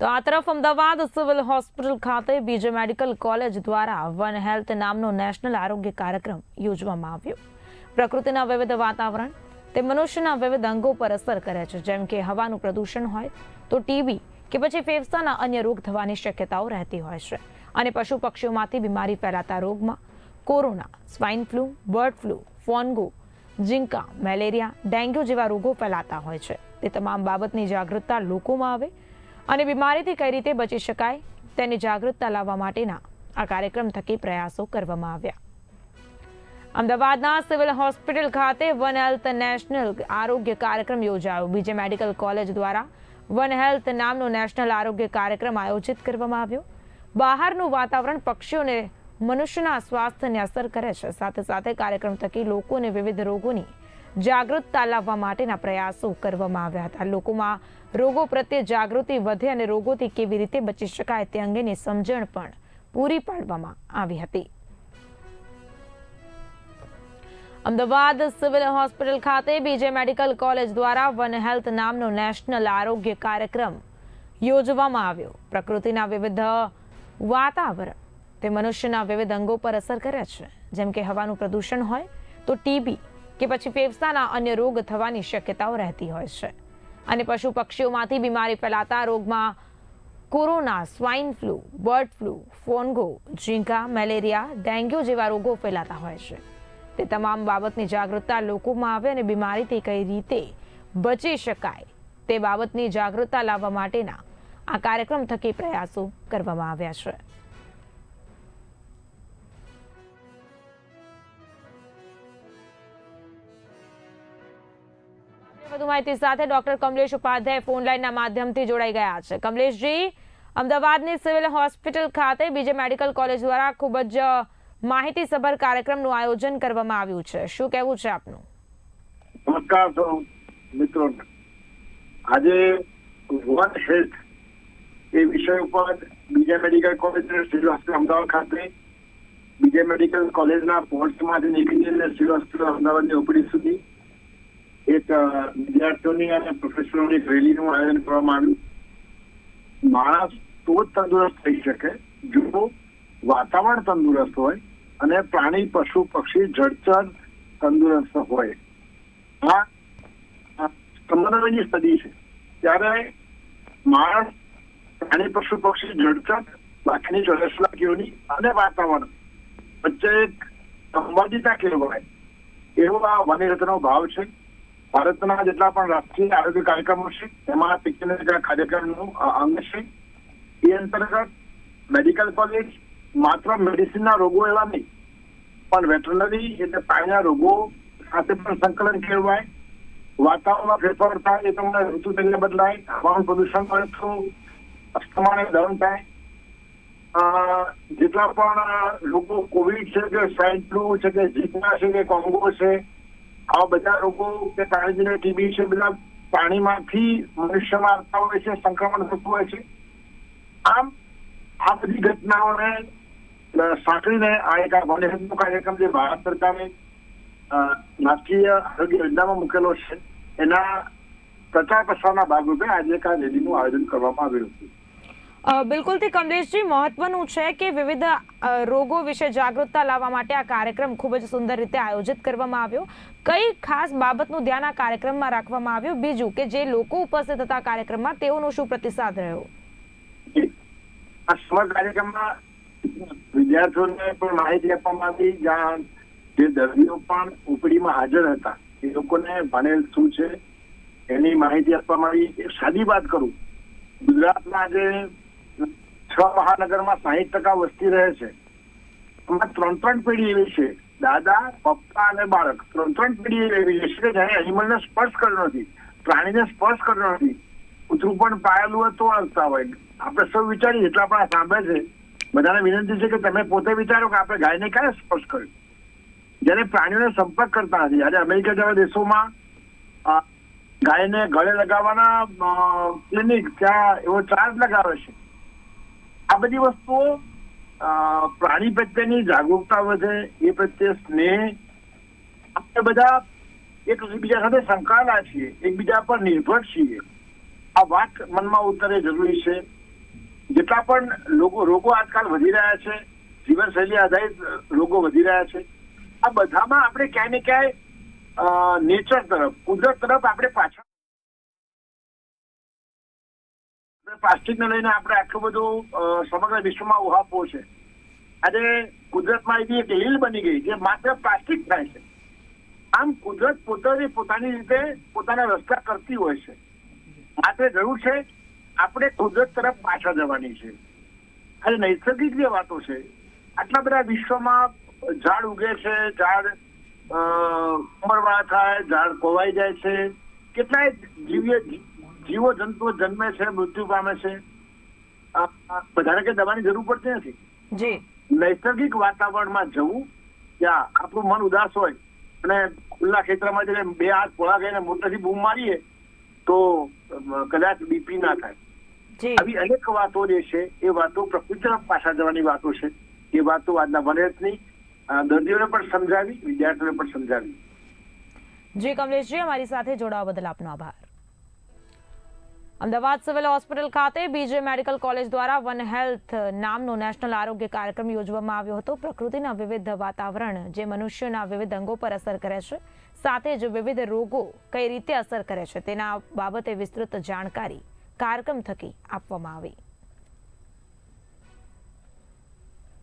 તો આ તરફ અમદાવાદ સિવિલ હોસ્પિટલ ખાતે બીજે મેડિકલ કોલેજ દ્વારા વન હેલ્થ નામનો નેશનલ આરોગ્ય કાર્યક્રમ યોજવામાં આવ્યો. પ્રકૃતિના વિવિધ વાતાવરણ તે મનુષ્યના વિવિધ અંગો પર અસર કરે છે. જેમ કે હવાનું પ્રદૂષણ હોય તો ટીબી કે પછી ફેફસાના અન્ય રોગ થવાની શક્યતાઓ રહેતી હોય છે. અને પશુ પક્ષીઓમાંથી બીમારી ફેલાતા રોગમાં corona swine flu, bird flu, ફોનગો, ઝીંકા, malaria, dengue જેવા રોગો ફેલાતા હોય છે. તે તમામ બાબતની જાગૃતતા લોકોમાં આવે અને બીમારીથી કઈ રીતે બચી શકાય તેની જાગૃતતા લાવવા માટેના આ કાર્યક્રમ થકી પ્રયાસો કરવામાં આવ્યા. અમદાવાદના સિવિલ હોસ્પિટલ ખાતે વન હેલ્થ નેશનલ આરોગ્ય કાર્યક્રમ યોજાયો. બીજે મેડિકલ કોલેજ દ્વારા વન હેલ્થ નામનો નેશનલ આરોગ્ય કાર્યક્રમ આયોજિત કરવામાં આવ્યો. બહારનું વાતાવરણ પક્ષીઓને મનુષ્યના સ્વાસ્થ્યને અસર કરે છે. સાથે સાથે કાર્યક્રમ થકી લોકોને વિવિધ રોગોની જાગૃતતા લાવવા માટેના પ્રયાસો કરવામાં આવ્યા હતા. લોકોમાં રોગો પ્રત્યે જાગૃતિ વધે અને રોગોથી કેવી રીતે બચી શકાય તે અંગેની સમજણ પણ પૂરી પાડવામાં આવી હતી. અમદાવાદ સિવિલ હોસ્પિટલ ખાતે બીજે મેડિકલ કોલેજ દ્વારા વન હેલ્થ નામનો નેશનલ આરોગ્ય કાર્યક્રમ યોજવામાં આવ્યો. પ્રકૃતિના વિવિધ વાતાવરણ તે મનુષ્યના વિવિધ અંગો પર અસર કરે છે. જેમ કે હવાનું પ્રદૂષણ હોય તો ટીબી કે પછી ફેફસાના અન્ય રોગ થવાની શક્યતાઓ રહેતી હોય છે. અને પશુ પક્ષીઓમાંથી બીમારી ફેલાતા રોગમાં corona, swine flu, bird flu, ફોન્ગો ઝીંકા malaria, dengue જેવા રોગો ફેલાતા હોય છે. તે તમામ બાબતની જાગૃતતા લોકોમાં આવે અને બીમારીથી કઈ રીતે બચી શકાય તે બાબતની જાગૃતતા લાવવા માટેના આ કાર્યક્રમ થકી પ્રયાસો કરવામાં આવ્યા છે. વધુ માહિતી સાથે ડોક્ટર કમલેશ ઉપાધ્યાય ફોન લાઈનના માધ્યમથી જોડાઈ ગયા છે. કમલેશજી, અમદાવાદની સિવિલ હોસ્પિટલ ખાતે બીજે મેડિકલ કોલેજ દ્વારા ખૂબ જ માહિતીસભર કાર્યક્રમનું આયોજન કરવામાં આવ્યું છે. શું કહેવું છે આપનું? નમસ્કાર મિત્રો. આજે વન હેલ્થ એ વિષય ઉપર બીજા medical college civil hospital Ahmedabad ખાતે બીજા મેડિકલ કોલેજના પોર્ટમાંથી નીકળીને સિવિલ હોસ્પિટલ અમદાવાદની ઓપીડી સુધી એક વિદ્યાર્થીઓની અને પ્રોફેશનલોની રેલીનું આયોજન કરવામાં આવ્યું. માણસ તો જ તંદુરસ્ત થઈ શકે. જો વાતાવરણ તંદુરસ્ત હોય અને પ્રાણી, પશુ, પક્ષી, જળચર તંદુરસ્ત હોય. આ સમન્વયની સદી છે. ત્યારે માણસ, પ્રાણી, પશુ, પક્ષી, જળચર, બાકીની ચોરસ અને વાતાવરણ વચ્ચે એક સંવાદિતા કહેવાય એવો આ વનરત્નો ભાવ છે. ભારતના જેટલા પણ રાષ્ટ્રીય આરોગ્ય કાર્યક્રમો છે એમાં શિક્ષણ કાર્યક્રમનું અંગ છે. એ અંતર્ગત મેડિકલ કોલેજ માત્ર મેડિસિનના રોગો એવા નહીં, પણ વેટરનરી એટલે પાણીના રોગો સાથે પણ સંકલન કેળવાય. વાતાવરણમાં ફેરફાર થાય, એ તમને ઋતુ તરીકે બદલાય, હવામાન પ્રદૂષણ પણ થયું અસ્થમાને દહન થાય. જેટલા પણ લોકો કોવિડ છે કે સ્વાઇન ફ્લુ છે કે જીતના છે કે, કોંગો છે આવા બધા રોગો કે કાળજીને ટીબી છે, બધા પાણીમાંથી મનુષ્યમાં આવતા હોય છે, સંક્રમણ થતું હોય છે. આમ આ બધી ઘટનાઓને સાંકળીને આ એક આ કાર્યક્રમ જે ભારત સરકારે રાષ્ટ્રીય આરોગ્ય યોજનામાં મૂકેલો છે, એના પ્રચાર પ્રસારના ભાગરૂપે આજે એક આ રેલીનું આયોજન કરવામાં આવ્યું છે અ, બિલકુલથી કમલેશજી મહત્વનું છે કે વિવિધ રોગો વિશે જાગૃતતા લાવવા માટે આ કાર્યક્રમ ખૂબ જ સુંદર રીતે આયોજિત કરવામાં આવ્યો. કઈ ખાસ બાબતનું ધ્યાન આ કાર્યક્રમમાં રાખવામાં આવ્યું? બીજું કે જે લોકો ઉપસ્થિત હતા કાર્યક્રમમાં તેઓનો શું પ્રતિસાદ રહ્યો? આ સમગ્ર કાર્યક્રમમાં વિદ્યાર્થીઓને પણ માહિતી આપવામાં આવી જે દર્દીઓ પણ ઉપડીમાં હાજર હતા. એ લોકોને ભણેલ શું છે એની માહિતી આપવામાં આવી. સાદી વાત કરું. ગુજરાતમાં આજે મહાનગરમાં સાહીઠ ટકા વસ્તી રહે છે. એમાં ત્રણ ત્રણ પેઢી એવી છે. દાદા, પપ્પા અને બાળક. ત્રણ ત્રણ પેઢી એવી છે કે જેને એનિમલને સ્પર્શ કર્યો નથી. પ્રાણીને સ્પર્શ કર્યો નથી. કૂતરું પણ પાયેલું હોય તો હલતા હોય. આપણે સૌ વિચારીએ જેટલા પણ સાંભળે છે. બધાને વિનંતી છે કે તમે પોતે વિચારો કે આપણે ગાયને ક્યારે સ્પર્શ કર્યો? જ્યારે પ્રાણીઓને સંપર્ક કરતા નથી. આજે અમેરિકા જેવા દેશોમાં ગાયને ગળે લગાવવાના ક્લિનિક ત્યાં એવો ચાર્જ લગાવે છે. આ બધી વસ્તુઓ પ્રાણી પ્રત્યેની જાગૃતતા વધે, એ પ્રત્યે સ્નેહ. આપણે બધા એકબીજા સાથે સંકળાયેલા છીએ, એકબીજા પર નિર્ભર છીએ. આ વાત મનમાં ઉતરે જરૂરી છે. જેટલા પણ લોકો, રોગો આજકાલ વધી રહ્યા છે, જીવનશૈલી આધારિત રોગો વધી રહ્યા છે, આ બધામાં આપણે ક્યાંય ને ક્યાંય નેચર તરફ, કુદરત તરફ આપણે પાછળ પ્લાસ્ટિકને લઈને આપણે આટલું બધું સમગ્ર વિશ્વમાં ઉહાપો છે. આજે કુદરતમાં એવી એક લીલ બની ગઈ જે માત્ર પ્લાસ્ટિક થાય છે. આમ કુદરત પોતાની પોતાની રીતે પોતાના રસ્તા કરતી હોય છે. માત્ર જરૂર છે આપણે કુદરત તરફ પાછા જવાની છે. અને નૈસર્ગિક જે વાતો છે. આટલા બધા વિશ્વમાં ઝાડ ઉગે છે ઝાડ અ, ઉંમરવાળા થાય ઝાડ કોવાઈ જાય છે. કેટલાય જીવીય જીવો જંતુઓ જન્મે છે મૃત્યુ પામે છે બધાને કે દવાની જરૂર પડતી નથી. જી. નૈસર્ગિક વાતાવરણમાં જવું ત્યાં આપણું મન ઉદાસ હોય અને ખુલ્લા ક્ષેત્રમાં જઈને બે હાથ પોળા ગઈને મોટેથી બૂમ મારીએ તો કદાચ બીપી ના થાય. જી. આવી અનેક વાતો જે છે એ વાતો પ્રકૃતિ તરફ પાછા જવાની વાતો છે. એ વાતો આજના વનરથની દર્દીઓને પણ સમજાવી વિદ્યાર્થીઓને પણ સમજાવી. જી કમલેશજી અમારી સાથે જોડાવા બદલ આપનો આભાર. અમદાવાદ સિવિલ હોસ્પિટલ ખાતે બીજે મેડિકલ કોલેજ દ્વારા વન હેલ્થ નામનો નેશનલ આરોગ્ય કાર્યક્રમ યોજવામાં આવ્યો હતો. પ્રકૃતિના વિવિધ વાતાવરણ જે મનુષ્યના વિવિધ અંગો પર અસર કરે છે, સાથે જ વિવિધ રોગો કઈ રીતે અસર કરે છે તેના બાબતે વિસ્તૃત જાણકારી કાર્યક્રમ થકી આપવામાં આવી.